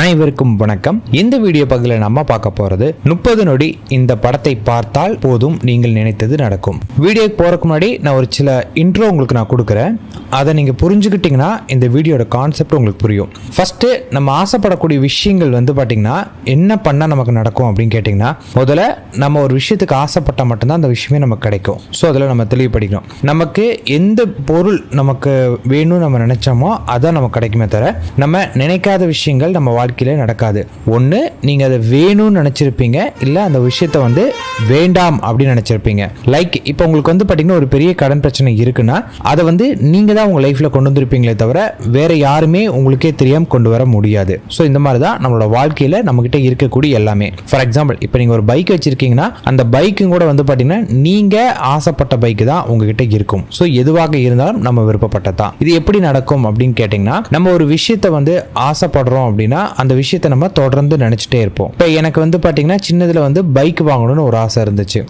அனைவருக்கும் வணக்கம். இந்த வீடியோ பகுதியில் நம்ம பார்க்க போறது முப்பது நொடி இந்த படத்தை பார்த்தால் போதும் நீங்கள் நினைத்தது நடக்கும். வீடியோக்கு போறதுக்கு முன்னாடி நான் ஒரு சில இன்ட்ரோ உங்களுக்கு நான் கொடுக்குறேன். அதை நீங்க புரிஞ்சுக்கிட்டீங்கன்னா இந்த வீடியோட கான்செப்ட் உங்களுக்கு புரியும். ஃபர்ஸ்ட் நம்ம ஆசைப்படக்கூடிய விஷயங்கள் வந்து பாத்தீங்கன்னா என்ன பண்ணா நமக்கு நடக்கும் அப்படின்னு கேட்டிங்கன்னா முதல்ல நம்ம ஒரு விஷயத்துக்கு ஆசைப்பட்டா மட்டும்தான் அந்த விஷயமே நமக்கு கிடைக்கும். ஸோ அதில் நம்ம தெளிவுபடிக்கணும் நமக்கு எந்த பொருள் நமக்கு வேணும்னு நம்ம நினைச்சோமோ அதான் நமக்கு கிடைக்குமே தவிர நம்ம நினைக்காத விஷயங்கள் நம்ம வாழ்க்கை வாழ்க்கையில் நடக்காது. ஒன்று நீங்கள் அதை வேணும்னு நினச்சிருப்பீங்க. இல்லை அந்த விஷயத்த வந்து வேண்டாம் அப்படின்னு நினச்சிருப்பீங்க. லைக் இப்போ உங்களுக்கு வந்து பார்த்தீங்கன்னா ஒரு பெரிய கடன் பிரச்சனை இருக்குன்னா அதை வந்து நீங்கள் தான் உங்கள் லைஃப்பில் கொண்டு வந்திருப்பீங்களே தவிர வேறு யாருமே உங்களுக்கே தெரியாமல் கொண்டு வர முடியாது. ஸோ இந்த மாதிரி தான் நம்மளோட வாழ்க்கையில் நம்மக்கிட்ட இருக்கக்கூடிய எல்லாமே. ஃபார் எக்ஸாம்பிள் இப்போ நீங்கள் ஒரு பைக் வச்சுருக்கீங்கன்னா அந்த பைக்கும் கூட வந்து பார்த்தீங்கன்னா நீங்கள் ஆசைப்பட்ட பைக்கு தான் உங்ககிட்ட இருக்கும். ஸோ எதுவாக இருந்தாலும் நம்ம விருப்பப்பட்டது தான். இது எப்படி நடக்கும் அப்படின்னு கேட்டிங்கன்னா நம்ம ஒரு விஷயத்தை வந்து ஆசைப்படுறோம் அப்படின்னா அந்த விஷயத்தை நம்ம தொடர்ந்து நினச்சிட்டே இருப்போம். இப்போ எனக்கு வந்து பார்த்தீங்கன்னா சின்னதில் வந்து பைக் வாங்கணும்னு ஒரு ஆசை இருந்துச்சு.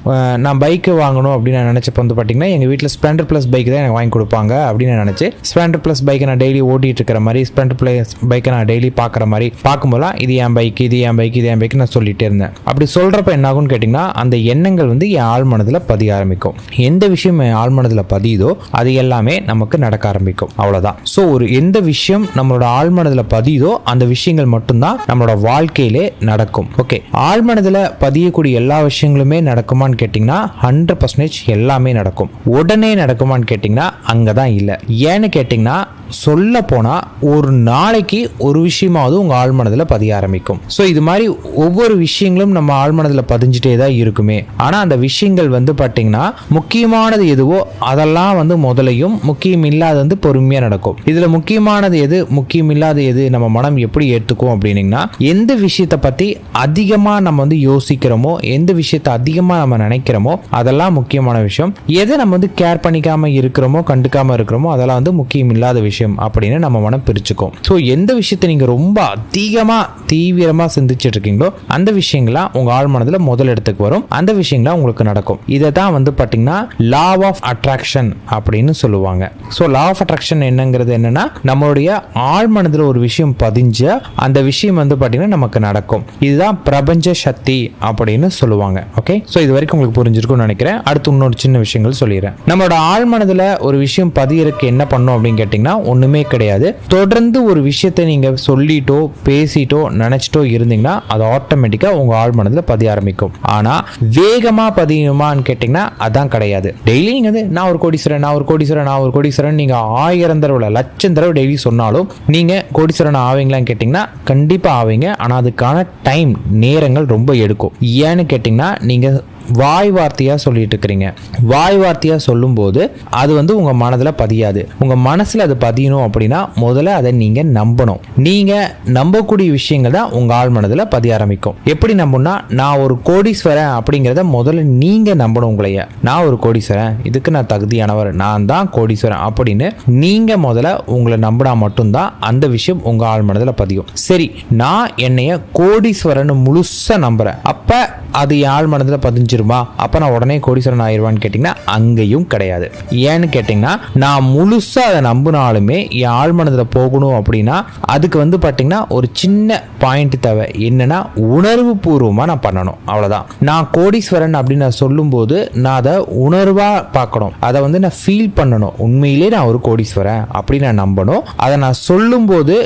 நான் பைக் வாங்கணும் அப்படின்னு நான் நினச்சப்போ வந்து பார்த்தீங்கன்னா எங்கள் வீட்டில் ஸ்ப்ளெண்டர் ப்ளஸ் பைக் தான் எனக்கு வாங்கி கொடுப்பாங்க அப்படின்னு நான் நினச்சி ஸ்ப்ளெண்டர் ப்ளஸ் பைக்கை நான் டெய்லி ஓட்டிகிட்டு இருக்கிற மாதிரி ஸ்ப்ளெண்டர் ப்ளஸ் பைக்கை நான் டெய்லி பார்க்குற மாதிரி பார்க்கும்போதெல்லாம் இது என் பைக் இது என் பைக் இது என் பைக் நான் சொல்லிகிட்டே இருந்தேன். அப்படி சொல்கிறப்ப என்ன ஆகும்னு கேட்டிங்கன்னா அந்த எண்ணங்கள் வந்து என் ஆழ் மனதில் பதிய ஆரம்பிக்கும். எந்த விஷயம் என் ஆழ் மனதில் பதியுதோ அது எல்லாமே நமக்கு நடக்க ஆரம்பிக்கும். அவ்வளோதான் ஸோ ஒரு எந்த விஷயம் நம்மளோட ஆழ்மனதில் பதியுதோ அந்த விஷயங்கள் மட்டும் மட்டும்தான் நம்மளோட வாழ்க்கையிலே நடக்கும். ஓகே ஆழ்மனதில் பதியக்கூடிய எல்லா விஷயங்களுமே நடக்குமான்னு கேட்டிங்கன்னா ஹண்ட்ரட் பர்சன்டேஜ் எல்லாமே நடக்கும். உடனே நடக்குமான்னு கேட்டிங்கன்னா அங்கே தான் இல்லை. ஏன்னு கேட்டிங்கன்னா சொல்ல போனால் ஒரு நாளைக்கு ஒரு விஷயமாவது உங்கள் ஆழ்மனதில் பதிய ஆரம்பிக்கும். ஸோ இது மாதிரி ஒவ்வொரு விஷயங்களும் நம்ம ஆழ்மனதில் பதிஞ்சிட்டே தான் இருக்குமே. ஆனால் அந்த விஷயங்கள் வந்து பார்த்தீங்கன்னா முக்கியமானது எதுவோ அதெல்லாம் வந்து முதலையும் முக்கியம் இல்லாத வந்து பொறுமையாக நடக்கும். இதில் முக்கியமானது எது முக்கியம் இல்லாத எது நம்ம மனம் எப்படி ஏற்றுக்கும் அப்படின்னீங்கன்னா எந்த விஷயத்தை பற்றி அதிகமாக நம்ம வந்து யோசிக்கிறோமோ எந்த விஷயத்தை அதிகமாக நம்ம நினைக்கிறோமோ அதெல்லாம் முக்கியமான விஷயம். எதை நம்ம வந்து கேர் பண்ணிக்காம இருக்கிறோமோ கண்டுக்காம இருக்கிறோமோ அதெல்லாம் வந்து முக்கியம் இல்லாத விஷயம் அப்படின்னு நம்ம மனம் பிரிச்சுக்கும். ஸோ எந்த விஷயத்தை நீங்கள் ரொம்ப அதிகமாக தீவிரமாக சிந்திச்சுட்டு இருக்கீங்களோ அந்த விஷயங்கள்லாம் உங்கள் ஆழ் முதல் இடத்துக்கு வரும். அந்த விஷயங்கள்லாம் உங்களுக்கு நடக்கும். இதை தான் வந்து பார்த்தீங்கன்னா லா ஆஃப் அட்ராக்ஷன் அப்படின்னு சொல்லுவாங்க. ஸோ லா ஆஃப் அட்ராக்ஷன் என்னங்கிறது என்னன்னா நம்மளுடைய ஆழ் மனதில் ஒரு விஷயம் பதிஞ்ச அந்த விஷயம் வந்து பார்த்தீங்கன்னா நமக்கு நடக்கும். இதுதான் பிரபஞ்ச சக்தி அப்படின்னு சொல்லுவாங்க. ஓகே ஸோ இது வரைக்கும் உங்களுக்கு புரிஞ்சிருக்கும்னு நினைக்கிறேன். அடுத்து இன்னொரு சின்ன விஷயங்கள் சொல்லிடுறேன். நம்மளோட ஆழ்மனதில் ஒரு விஷயம் பதியறதுக்கு என்ன பண்ணும் அப்படின்னு கேட்டிங்கன்னா ஒன்றுமே கிடையாது. தொடர்ந்து ஒரு விஷயத்தை நீங்கள் சொல்லிட்டோ பேசிட்டோ நினச்சிட்டோ இருந்தீங்கன்னா அது ஆட்டோமேட்டிக்காக உங்கள் ஆழ்மனதில் பதிய ஆரம்பிக்கும். ஆனால் வேகமாக பதியுமான்னு கேட்டிங்கன்னா அதான் கிடையாது. டெய்லி நீங்கள் வந்து நான் ஒரு கோடீஸ்வரன் நான் ஒரு கோடீஸ்வரன் நான் ஒரு கோடீஸ்வரன் நீங்கள் ஆயிரம் தடவை லட்சம் தடவை டெய்லி சொன்னாலும் நீங்கள் கோடீஸ்வரன் ஆவீங்களான்னு கேட்டிங்கன்னா கண்டிப்பாக ஆவீங்க. ஆனால் அதுக்கான டைம் நேரங்கள் ரொம்ப எடுக்கும். ஏன்னு கேட்டிங்கன்னா நீங்கள் வாய் வார்த்தையாக சொல்லிட்டு இருக்கிறீங்க. வாய் வார்த்தையாக சொல்லும்போது அது வந்து உங்கள் மனதில் பதியாது. உங்கள் மனசில் அது பதியணும் அப்படின்னா முதல்ல அதை நீங்கள் நம்பணும். நீங்கள் நம்பக்கூடிய விஷயங்கள் தான் உங்கள் ஆள் மனதில் பதிய ஆரம்பிக்கும். எப்படி நம்பணும்னா நான் ஒரு கோடீஸ்வரன் அப்படிங்கிறத முதல்ல நீங்கள் நம்பணும் உங்களைய. நான் ஒரு கோடீஸ்வரன் இதுக்கு நான் தகுதியானவர் நான் தான் கோடீஸ்வரன் அப்படின்னு நீங்கள் முதல்ல உங்களை நம்பினா மட்டும்தான் அந்த விஷயம் உங்கள் ஆள் மனதில் பதியும். சரி நான் என்னைய கோடீஸ்வரன் முழுசாக நம்புகிறேன் அப்போ அது என் ஆள் மனதில் பதிஞ்சிருமா அப்போ நான் உடனே கோடீஸ்வரன் ஆயிடுவான்னு கேட்டிங்கன்னா அங்கேயும் கிடையாது. ஏன்னு கேட்டிங்கன்னா நான் முழுசாக அதை நம்பினாலுமே என் ஆள் மனதில் போகணும் அப்படின்னா அதுக்கு வந்து பார்த்தீங்கன்னா ஒரு சின்ன பாயிண்ட் தேவை. என்னன்னா உணர்வு பூர்வமாக நான் பண்ணணும். அவ்வளோதான் நான் கோடீஸ்வரன் அப்படின்னு நான் சொல்லும்போது நான் அதை உணர்வாக பார்க்கணும். அதை வந்து நான் ஃபீல் பண்ணணும். உண்மையிலே நான் ஒரு கோடீஸ்வரன் அப்படின்னு நான் நம்பணும். அதை நான் சொல்லும்போது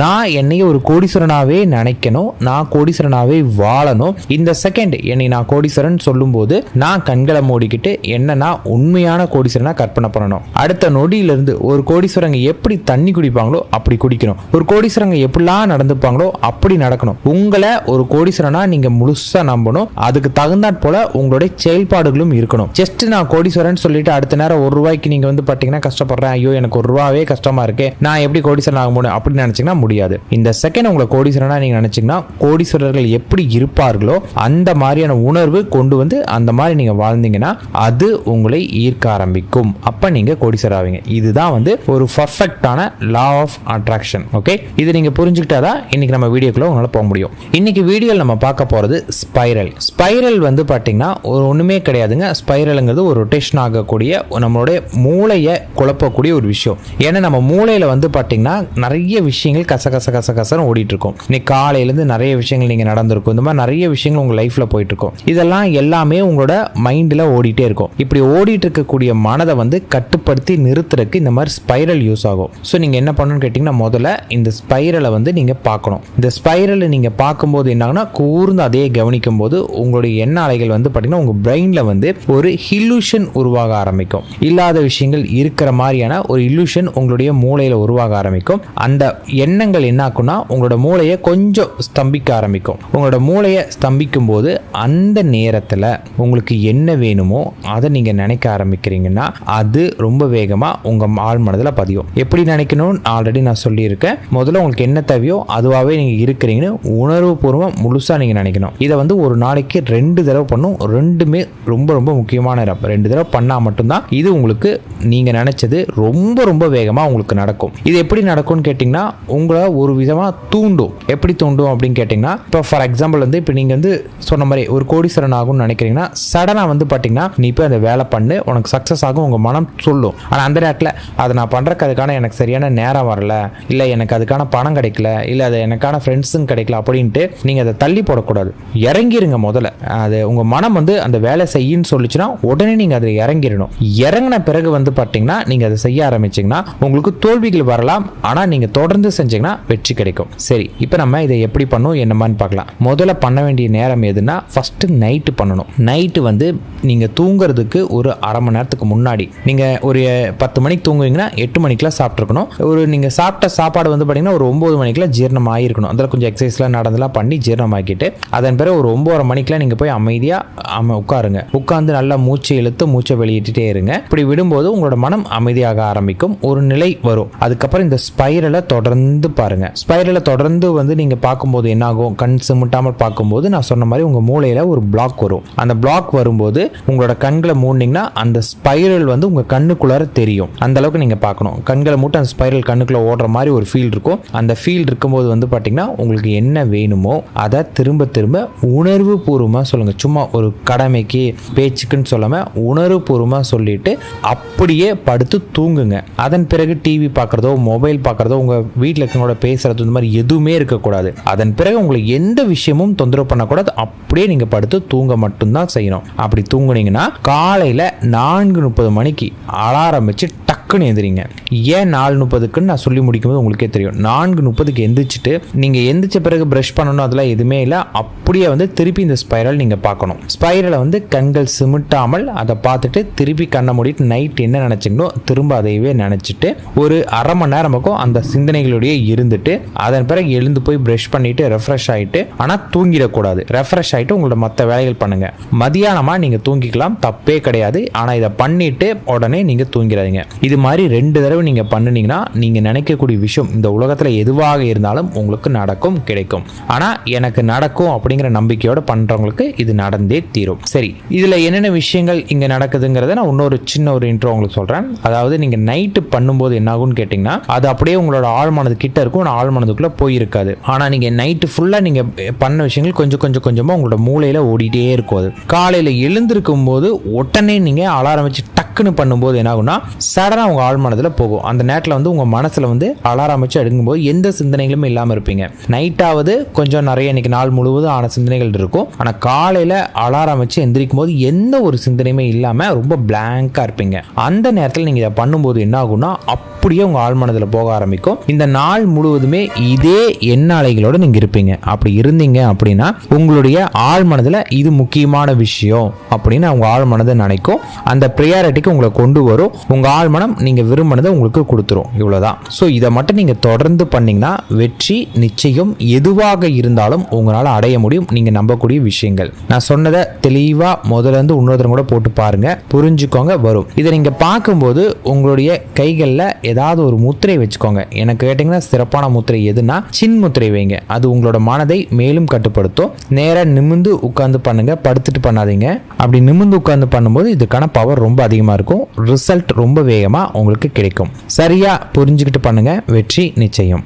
நான் என்னைய ஒரு கோடீஸ்வரனாகவே நினைக்கணும் நான் கோடீஸ்வரனாகவே வாழணும். இந்த செகண்ட் என்னை நான் கோடீஸ்வரன் சொல்லும்போது நான் கண்களை மூடிக்கிட்டு என்னன்னா உண்மையான கோடீஸ்வரனாக கற்பனை பண்ணணும். அடுத்த நொடியிலிருந்து ஒரு கோடீஸ்வரங்க எப்படி தண்ணி குடிப்பாங்களோ அப்படி குடிக்கணும். ஒரு கோடீஸ்வரங்க எப்படிலாம் நடந்துப்பாங்களோ அப்படி நடக்கணும். உங்களை ஒரு கோடீஸ்வரனா நீங்கள் முழுசாக நம்பணும். அதுக்கு தகுந்தாற் போல உங்களுடைய செயல்பாடுகளும் இருக்கணும். ஜஸ்ட் நான் கோடீஸ்வரன் சொல்லிட்டு அடுத்த நேரம் ஒரு ரூபாய்க்கு நீங்கள் வந்து பார்த்தீங்கன்னா கஷ்டப்படுறேன். ஐயோ எனக்கு ஒரு ரூபாவே கஷ்டமாக இருக்கு. நான் எப்படி கோடீஸ்வரன் ஆக முடியும்? அப்படின்னு நினச்சிங்கன்னா முடியாது. இந்த செகண்ட் உங்களை கோடீஸ்வரனா நீங்க நினைச்சீங்கன்னா கோடீஸ்வரர்கள் எப்படி இருப்பார்களோ அந்த மாதிரியான உணர்வு கொண்டு வந்து அந்த மாதிரி நீங்க வாழ்ந்தீங்கன்னா அது உங்களை ஈர்க்க ஆரம்பிக்கும். அப்ப நீங்க கோடீஸ்வரர் ஆவீங்க. இதுதான் வந்து ஒரு பர்ஃபெக்டான லா ஆஃப் அட்ராக்ஷன் ஓகே இது நீங்க புரிஞ்சுக்கிட்டாதான் இன்னைக்கு நம்ம வீடியோக்குள்ள உங்களால் போக முடியும். இன்னைக்கு வீடியோவில் நம்ம பார்க்க போறது ஸ்பைரல் ஸ்பைரல் வந்து பாத்தீங்கன்னா ஒரு ஒண்ணுமே கிடையாதுங்க. ஸ்பைரலுங்கிறது ஒரு ரொட்டேஷன் ஆகக்கூடிய நம்மளுடைய மூளையை குழப்பக்கூடிய ஒரு விஷயம். ஏன்னா நம்ம மூளையில வந்து பாத்தீங்கன்னா நிறைய விஷயங்கள் கச கச கச கசன்னு ஓடிட்டு இருக்கும் இன்னைக்கு காலையிலேருந்து நிறைய விஷயங்கள் நீங்கள் நடந்திருக்கும். இந்த மாதிரி நிறைய விஷயங்கள் உங்கள் லைஃப்பில் போயிட்டுருக்கும். இதெல்லாம் எல்லாமே உங்களோட மைண்டில் ஓடிட்டே இருக்கும். இப்படி ஓடிட்டு இருக்கக்கூடிய மனதை வந்து கட்டுப்படுத்தி நிறுத்துறதுக்கு இந்த மாதிரி ஸ்பைரல் யூஸ் ஆகும். ஸோ நீங்கள் என்ன பண்ணணும்னு கேட்டிங்கன்னா முதல்ல இந்த ஸ்பைரலை வந்து நீங்கள் பார்க்கணும். இந்த ஸ்பைரலை நீங்கள் பார்க்கும்போது என்னாகனா கூர்ந்து அதே கவனிக்கும் போது உங்களுடைய எண்ண அலைகள் வந்து பார்த்தீங்கன்னா உங்கள் பிரெயினில் வந்து ஒரு ஹிலூஷன் உருவாக ஆரம்பிக்கும். இல்லாத விஷயங்கள் இருக்கிற மாதிரியான ஒரு இல்லூஷன் உங்களுடைய மூளையில் உருவாக ஆரம்பிக்கும். அந்த எண்ணங்கள் என்ன ஆகும்னா உங்களோட மூளையை கொஞ்சம் ஸ்தம்பிக்க ஆரம்பிக்கும். உங்களோட மூளையை ஸ்தம்பிக்கும் போது அந்த நேரத்தில் உங்களுக்கு என்ன வேணுமோ அதை நீங்கள் நினைக்க ஆரம்பிக்கிறீங்கன்னா அது ரொம்ப வேகமாக உங்கள் ஆள் மனதில் பதியும். எப்படி நினைக்கணும்னு ஆல்ரெடி நான் சொல்லியிருக்கேன். முதல்ல உங்களுக்கு என்ன தேவையோ அதுவாகவே நீங்கள் இருக்கிறீங்கன்னு உணர்வுபூர்வம் முழுசாக நீங்கள் நினைக்கணும். இதை வந்து ஒரு நாளைக்கு ரெண்டு தடவை பண்ணும். ரெண்டுமே ரொம்ப ரொம்ப முக்கியமான இடம். ரெண்டு தடவை பண்ணால் மட்டும்தான் இது உங்களுக்கு நீங்கள் நினச்சது ரொம்ப ரொம்ப வேகமாக உங்களுக்கு நடக்கும். இது எப்படி நடக்கும்னு கேட்டிங்கன்னா உங்களை ஒரு விதமாக தூண்டும். எப்படி தூண்டும் அப்படின்னு கேட்டிங்கன்னா இப்போ ஃபார் எக்ஸாம்பிள் வந்து இப்போ நீங்கள் வந்து சொன்ன மாதிரி ஒரு கோடீஸ்வரன் ஆகும்னு நினைக்கிறீங்கன்னா சடனாக வந்து பார்த்தீங்கன்னா நீ போய் அந்த வேலை பண்ணு உனக்கு சக்ஸஸ் ஆகும் உங்கள் மனம் சொல்லும். ஆனால் அந்த நேரத்தில் அதை நான் பண்ணுறக்கு அதுக்கான எனக்கு சரியான நேரம் வரல இல்லை எனக்கு அதுக்கான பணம் கிடைக்கல இல்லை அது எனக்கான ஃப்ரெண்ட்ஸும் கிடைக்கல அப்படின்ட்டு நீங்கள் அதை தள்ளி போடக்கூடாது. இறங்கிருங்க முதல்ல. அது உங்கள் மனம் வந்து அந்த வேலை செய்யின்னு சொல்லிச்சுன்னா உடனே நீங்கள் அதில் இறங்கிடணும். இறங்கின பிறகு வந்து பார்த்தீங்கன்னா நீங்கள் அதை செய்ய ஆரம்பிச்சிங்கன்னா உங்களுக்கு தோல்விகள் வரலாம். ஆனால் நீங்கள் தொடர்ந்து செஞ்சீங்கன்னா வெற்றி கிடைக்கும். சரி இப்போ நம்ம இதை எப்படி பண்ணும் என்னமான்னு பார்க்கலாம். முதல்ல பண்ண வேண்டிய நேரம் எதுனா ஃபஸ்ட்டு நைட்டு பண்ணணும். நைட்டு வந்து நீங்கள் தூங்குறதுக்கு ஒரு அரை மணி நேரத்துக்கு முன்னாடி. நீங்கள் ஒரு பத்து மணிக்கு தூங்குவீங்கன்னா எட்டு மணிக்கெலாம் சாப்பிட்ருக்கணும் ஒரு நீங்கள் சாப்பிட்ட சாப்பாடு வந்து பார்த்தீங்கன்னா ஒரு ஒம்பது மணிக்கெலாம் ஜீரணம் ஆகிருக்கணும் அதில் கொஞ்சம் எக்ஸசைஸ்லாம் நடந்தெல்லாம் பண்ணி ஜீரணமாக்கிட்டு அதன் பிறகு ஒரு ஒம்பது மணிக்கெலாம் நீங்கள் போய் அமைதியாக அம உட்காருங்க. உட்காந்து நல்லா மூச்சை இழுத்து மூச்சை வெளியிட்டுட்டே இருங்க. இப்படி விடும்போது உங்களோட மனம் அமைதியாக ஆரம்பிக்கும். ஒரு நிலை வரும். அதுக்கப்புறம் இந்த ஸ்பைரலை தொடர்ந்து பாருங்க. ஸ்பைரலை தொடர்ந்து வந்து நீங்கள் பார்க்கும்போது என்னாகும்? கண் சிமிட்டாமல் பார்க்கும்போது நான் சொன்ன மாதிரி உங்கள் மூளையில் ஒரு பிளாக் வரும். அந்த பிளாக் வரும்போது உங்களோட கண்களை மூடினீங்கன்னா அந்த ஸ்பைரல் வந்து உங்கள் கண்ணுக்குள்ளார தெரியும். அந்த அளவுக்கு நீங்கள் பார்க்கணும். கண்களை மூட்டு அந்த ஸ்பைரல் கண்ணுக்குள்ள ஓடுற மாதிரி ஒரு ஃபீல் இருக்கும். அந்த ஃபீல் இருக்கும்போது வந்து பார்த்தீங்கன்னா உங்களுக்கு என்ன வேணுமோ அதை திரும்ப திரும்ப உணர்வு பூர்வமாக சொல்லுங்கள் சும்மா ஒரு கடமைக்கு பேச்சுக்குன்னு சொல்லாமல் உணர்வு பூர்வமாக சொல்லிட்டு அப்படியே படுத்து தூங்குங்க. அதன் பிறகு டிவி பார்க்குறதோ மொபைல் பார்க்குறதோ உங்கள் வீட்டில் இருக்கவங்களோட பேசுறது இந்த மாதிரி எதுவுமே இருக்கக்கூடாது. அதன் பிறகு உங்களை எந்த விஷயமும் தொந்தரவு பண்ணக்கூடாது. அப்படியே நீங்கள் படுத்து தூங்க மட்டும்தான் செய்யணும். அப்படி தூங்குனீங்கன்னா காலையில் நான்கு முப்பது மணிக்கு அலாரம் வச்சு டக்குன்னு எந்திரிங்க. ஏன் நாலு முப்பதுக்குன்னு நான் சொல்லி முடிக்கும்போது உங்களுக்கே தெரியும். நான்கு முப்பதுக்கு எந்திரிச்சிட்டு நீங்கள் எந்திரிச்ச பிறகு ப்ரஷ் பண்ணணும் அதெல்லாம் எதுவுமே இல்லை. அப்படியே வந்து திருப்பி இந்த ஸ்பைரல் நீங்கள் பார்க்கணும். ஸ்பைரலை வந்து கண்கள் சிமிட்டாமல் அதை பார்த்துட்டு திருப்பி கண்ணை மூடிட்டு நைட் என்ன நினச்சிங்களோ திரும்ப அதையவே நினச்சிட்டு ஒரு அரை மணி நேரமுக்கும் அந்த சிந்தனைகளுடைய இருந்துட்டு அதன் பிறகு எழுந்து போய் ப்ரஷ் பண்ணிட்டு ரெஃப்ரெஷ் ஆகிட்டு ஆனால் தூங்கிடக்கூடாது. ரெஃப்ரெஷ் ஆகிட்டு உங்களோட மற்ற வேலைகள் பண்ணுங்க. மதியானமாக நீங்கள் தூங்கிக்கலாம் தப்பே கிடையாது. ஆனால் இதை பண்ணிட்டு உடனே நீங்கள் தூங்கிடாதீங்க. இது மாதிரி ரெண்டு தடவை நீங்கள் பண்ணினீங்கன்னா நீங்கள் நினைக்கக்கூடிய விஷயம் இந்த உலகத்தில் எதுவாக இருந்தாலும் உங்களுக்கு நடக்கும் கிடைக்கும். ஆனால் எனக்கு நடக்கும் அப்படிங்கிற நம்பிக்கையோடு பண்ணுறவங்களுக்கு இது நடந்தே தீரும். சரி இதில் என்னென்ன விஷயங்கள் இங்கே நடக்குதுங்கிறத நான் இன்னொரு சின்ன ஒரு இன்ட்ரோ உங்களுக்கு சொல்கிறேன் அதாவது நீங்கள் நைட்டு பண்ணும்போது என்ன ஆகும்னு கேட்டிங்கன்னா அது அப்படியே உங்களோட ஆழ்மானது கிட்ட இருக்கும் ஆனால் ஆழ்மனதுக்குள்ளே போயிருக்காது. ஆனால் நீங்கள் நைட்டு ஃபுல்லாக நீங்கள் பண்ண விஷயங்கள் கொஞ்சம் கொஞ்சம் கொஞ்சமாக உங்களோட மூளையில் ஓடிட்டே இருக்கும் அது. காலையில் எழுந்திருக்கும் போது உடனே நீங்கள் அலாரம் வச்சு டக்குன்னு பண்ணும்போது என்ன ஆகும்னா சடனாக உங்கள் ஆழ்மனதில் போகும். அந்த நேரத்தில் வந்து உங்கள் மனசில் வந்து அலாரம் வச்சு அடுங்கும்போது எந்த சிந்தனைகளுமே இல்லாமல் இருப்பீங்க. நைட்டாவது கொஞ்சம் நிறைய இன்னைக்கு நாள் முழுவதும் ஆன சிந்தனைகள் இருக்கும். ஆனால் காலையில் அலாரம் வச்சு எந்திரிக்கும் போது எந்த ஒரு சிந்தனையுமே இல்லாமல் ரொம்ப பிளாங்காக இருப்பீங்க. அந்த நேரத்தில் நீங்கள் இதை பண்ணும்போது என்ன ஆகும்னா அப்படியே உங்கள் ஆழ்மனதில் போக ஆரம்பிக்கும். இந்த நாள் முழுவதுமே இதே எண்ண அலைகளோட நீங்கள் இருப்பீங்க. அப்படி இருந்தீங்க அப்படின்னா உங்களுடைய ஆழ்மனதில் இது முக்கியமான விஷயம் அப்படின்னு உங்கள் ஆழ்மனதை நினைக்கும். அந்த ப்ரியாரிட்டிக்கு உங்களை கொண்டு வரும். உங்கள் ஆழ்மனம் நீங்கள் விரும்பினதை உங்களுக்கு கொடுத்துரும். இவ்வளோதான் ஸோ இதை மட்டும் நீங்கள் தொடர்ந்து பண்ணீங்கன்னா வெற்றி நிச்சயம் எதுவாக இருந்தாலும் உங்களால் அடைய முடியும். நீங்கள் நம்பக்கூடிய விஷயங்கள். நான் சொன்னதை தெளிவாக முதல்ல இருந்து இன்னொருத்தரும் கூட போட்டு பாருங்க. புரிஞ்சுக்கோங்க வரும். இதை நீங்கள் பார்க்கும்போது உங்களுடைய கைகளில் ஏதாவது ஒரு முத்திரை வச்சுக்கோங்க. எனக்கு கேட்டிங்கன்னா சிறப்பான முத்திரை எதுனா சின் முத்திரை வைங்க. அது உங்களோட மனதை மேலும் கட்டுப்படுத்தும். நேராக நிமிந்து உட்காந்து பண்ணுங்க. படுத்துட்டு பண்ணாதீங்க. அப்படி நிமிந்து உட்காந்து பண்ணும்போது இதுக்கான பவர் ரொம்ப அதிகமாக இருக்கும். ரிசல்ட் ரொம்ப வேகமாக உங்களுக்கு கிடைக்கும். சரியாக புரிஞ்சுக்கிட்டு பண்ணுங்க. வெற்றி நிச்சயம்.